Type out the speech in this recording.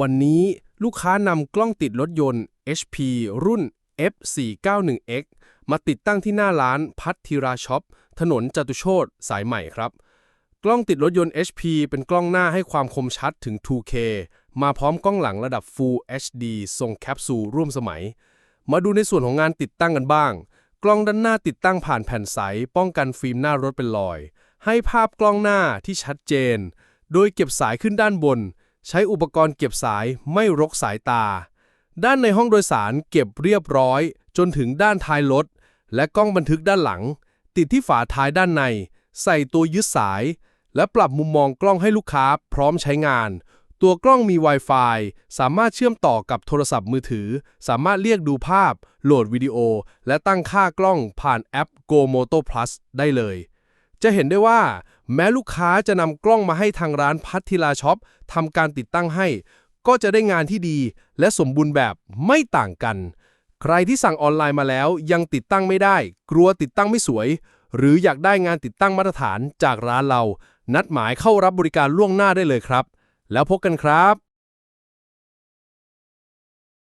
วันนี้ลูกค้านำกล้องติดรถยนต์ HP รุ่น F491X มาติดตั้งที่หน้าร้านพัทธิราช็อป ถนนจตุโชตสายใหม่ครับ กล้องติดรถยนต์ HP เป็นกล้องหน้าให้ความคมชัดถึง 2K มาพร้อมกล้องหลังระดับ Full HD ทรงแคปซูลร่วมสมัย มาดูในส่วนของงานติดตั้งกันบ้าง กล้องด้านหน้าติดตั้งผ่านแผ่นใส ป้องกันฟิล์มหน้ารถเป็นรอย ให้ภาพกล้องหน้าที่ชัดเจน โดยเก็บสายขึ้นด้านบน ใช้อุปกรณ์เก็บสายไม่รกสายตา ด้านในห้องโดยสารเก็บเรียบร้อย จนถึงด้านท้ายรถ และกล้องบันทึกด้านหลัง ติดที่ฝาท้ายด้านใน ใส่ตัวยึดสาย และปรับมุมมองกล้องให้ลูกค้าพร้อมใช้งาน ตัวกล้องมี Wi-Fi สามารถเชื่อมต่อกับโทรศัพท์มือถือ สามารถเรียกดูภาพ โหลดวิดีโอ และตั้งค่ากล้องผ่านแอป Go Moto Plus ได้เลย จะเห็นได้ว่า แม้ลูกค้าจะนำกล้องมาให้ทางร้านพัทธิลาช็อปทำการติดตั้งให้ ก็จะได้งานที่ดีและสมบูรณ์แบบไม่ต่างกัน ใครที่สั่งออนไลน์มาแล้วยังติดตั้งไม่ได้ กลัวติดตั้งไม่สวย หรืออยากได้งานติดตั้งมาตรฐานจากร้านเรา นัดหมายเข้ารับบริการล่วงหน้าได้เลยครับ แล้วพบกันครับ